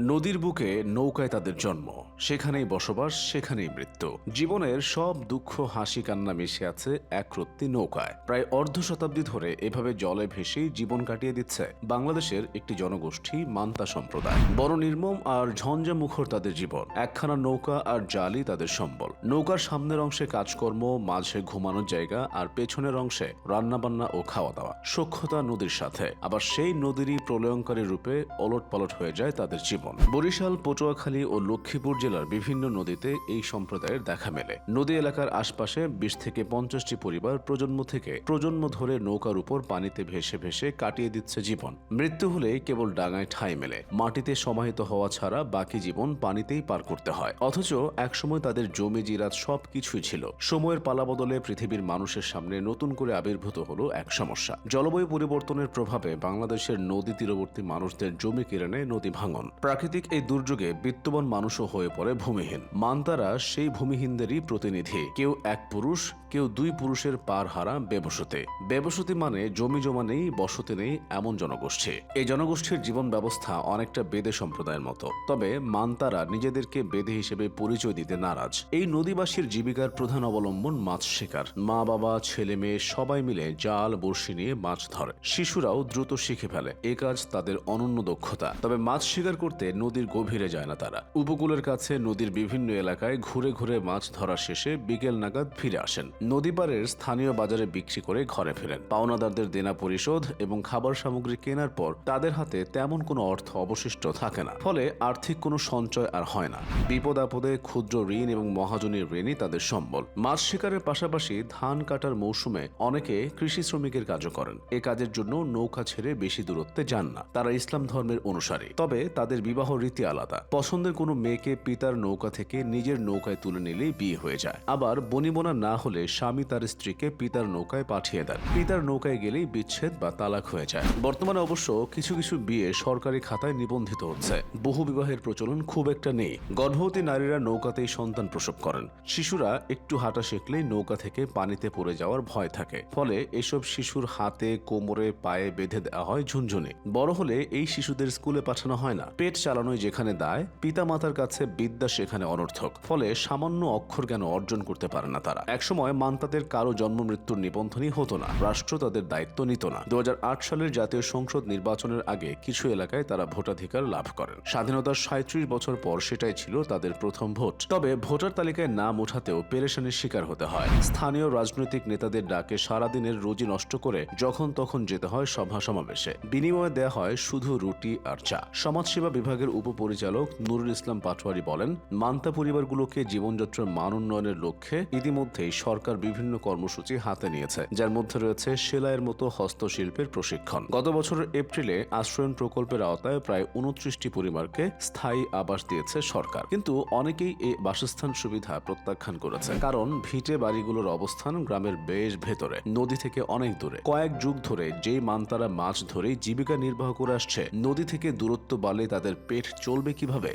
নদীর বুকে নৌকায় তাদের জন্ম। সেখানেই বসবাস, সেখানেই মৃত্যু। জীবনের সব দুঃখ, হাসি, কান্না মিশে আছে একরত্তি নৌকায়। প্রায় অর্ধ শতাব্দী ধরে এভাবে জলে ভেসেই জীবন কাটিয়ে দিচ্ছে বাংলাদেশের একটি জনগোষ্ঠী, মান্তা সম্প্রদায়। বড় নির্মম আর ঝঞ্ঝা মুখর তাদের জীবন। একখানা নৌকা আর জালি তাদের সম্বল। নৌকার সামনের অংশে কাজকর্ম, মাঝে ঘুমানোর জায়গা আর পেছনের অংশে রান্নাবান্না ও খাওয়া দাওয়া সক্ষতা নদীর সাথে। আবার সেই নদীরই প্রলয়ঙ্কারী রূপে ওলট পালট হয়ে যায় তাদের জীবন। বরিশাল, পটুয়াখালী ও লক্ষ্মীপুর জেলার বিভিন্ন নদীতে এই সম্প্রদায়ের দেখা মেলে। নদী এলাকার আশপাশে বিশ থেকে পঞ্চাশটি পরিবার প্রজন্ম থেকে প্রজন্ম ধরে নৌকার উপর পানিতে ভেসে ভেসে কাটিয়ে দিচ্ছে জীবন। মৃত্যু হলে কেবল ডাঙায় ঠাঁই মেলে। মাটিতে সমাহিত হওয়া ছাড়া বাকি জীবন পানিতেই পার করতে হয়। অথচ একসময় তাদের জমি, জিরাত সব কিছুই ছিল। সময়ের পালা বদলে পৃথিবীর মানুষের সামনে নতুন করে আবির্ভূত হলো এক সমস্যা। জলবায়ু পরিবর্তনের প্রভাবে বাংলাদেশের নদী তীরবর্তী মানুষদের জমি কেড়ে নেয় নদী ভাঙন। প্রাকৃতিক এই দুর্যোগে বিত্তবান মানুষও হয়ে পড়ে ভূমিহীন। মান্তারা সেই ভূমিহীনদেরই প্রতিনিধি। কেউ এক পুরুষ, কেউ দুই পুরুষের পার হারা বেবসতে। বেবসতি মানে জমি জমা নেই, বসতি নেই, এমন জনগোষ্ঠী। এই জনগোষ্ঠীর জীবন ব্যবস্থা অনেকটা বেদে সম্প্রদায়ের মতো। তবে মান্তারা নিজেদেরকে বেদে হিসেবে পরিচয় দিতে নারাজ। এই নদীবাসীর জীবিকার প্রধান অবলম্বন মাছ শিকার। মা, বাবা, ছেলে, মেয়ে সবাই মিলে জাল, বড়শি নিয়ে মাছ ধরে। শিশুরাও দ্রুত শিখে ফেলে। এ কাজ তাদের অনন্য দক্ষতা। তবে মাছ শিকার করতে নদীর গভীরে যায় না তারা। উপকূলের কাছে নদীর বিভিন্ন এলাকায় ঘুরে ঘুরে মাছ ধরা শেষে বিকেল নাগাদ ফিরে আসেন। নদী স্থানীয় বাজারে বিক্রি করে ঘরে ফেরেন। পাওনাদারদের দেনা পরিশোধ এবং খাবার সামগ্রী কেনার পর তাদের হাতে তেমন কোনো অর্থ অবশিষ্ট থাকে না। ফলে আর্থিক কোনো সঞ্চয় আর হয় না। বিপদ আপদে ক্ষুদ্র ঋণ এবং মহাজনীর ঋণই তাদের সম্বল। মাছ শিকারের পাশাপাশি ধান কাটার মৌসুমে অনেকে কৃষি শ্রমিকের কাজও করেন। এ কাজের জন্য নৌকা ছেড়ে বেশি দূরত্বে যান না। তারা ইসলাম ধর্মের অনুসারী। তবে তাদের বিবাহ রীতি আলাদা। পছন্দের কোনো মেয়েকে পিতার নৌকা থেকে নিজের নৌকায় তুলে নিলেই বিয়ে হয়ে যায়। আবার বনিবনা না হলে স্বামী তার স্ত্রীকে পিতার নৌকায় পাঠিয়ে দেন। পিতার নৌকায় গেলেই বিচ্ছেদ বা তালাক হয়ে যায়। বর্তমানে অবশ্য কিছু কিছু বিয়ে সরকারি খাতায় নিবন্ধিত হচ্ছে। বহু বিবাহের প্রচলন খুব একটা নেই। গর্ভবতী নারীরা নৌকাতেই সন্তান প্রসব করেন। শিশুরা একটু হাঁটা শিখলেই নৌকা থেকে পানিতে পড়ে যাওয়ার ভয় থাকে। ফলে এসব শিশুর হাতে, কোমরে, পায়ে বেঁধে দেওয়া হয় ঝুনঝুনে। বড় হলে এই শিশুদের স্কুলে পাঠানো হয় না। পেট চালানোই যেখানে দায় পিতা মাতার কাছে বিদ্যা সেখানে অনর্থক। ফলে সামান্য অক্ষর জ্ঞান অর্জন করতে পারে না তারা? একসময় মান্তাদের কারও জন্ম মৃত্যুর নিবন্ধনই হতো না। রাষ্ট্র তাদের দায়িত্ব নিত না। দু সালের জাতীয় সংসদ নির্বাচনের আগে কিছু এলাকায় তারা ভোটাধিকার লাভ করেন। স্বাধীনতার সাঁত্রিশ বছর পর সেটাই ছিল তাদের প্রথম ভোট। তবে ভোটার তালিকায় নাম ওঠাতেও পেরেশানির শিকার হতে হয়। স্থানীয় রাজনৈতিক নেতাদের ডাকে সারাদিনের রুজি নষ্ট করে যখন তখন যেতে হয় সভা সমাবেশে। বিনিময়ে দেয়া হয় শুধু রুটি আর চা। সমাজসেবা বিভাগের উপপরিচালক নুরুল ইসলাম পাটোয়ারি বলেন, মান্তা পরিবারগুলোকে জীবনযাত্রার মান উন্নয়নের লক্ষ্যে ইতিমধ্যেই সরকার বিভিন্ন কর্মসূচি হাতে নিয়েছে, যার মধ্যে রয়েছে সেলাইয়ের মতো হস্তশিল্পের প্রশিক্ষণ। গত বছরের এপ্রিলে আশ্রয়ণ প্রকল্পের আওতায় প্রায় উনত্রিশটি পরিবারকে স্থায়ী আবাস দিয়েছে সরকার। কিন্তু অনেকেই এই বাসস্থান সুবিধা প্রত্যাখ্যান করেছে, কারণ ভিটে বাড়িগুলোর অবস্থান গ্রামের বেশ ভেতরে, নদী থেকে অনেক দূরে। কয়েক যুগ ধরে যেই মানতারা মাছ ধরেই জীবিকা নির্বাহ করে আসছে, নদী থেকে দূরত্ব বাড়লে তাদের পেট চলবে কিভাবে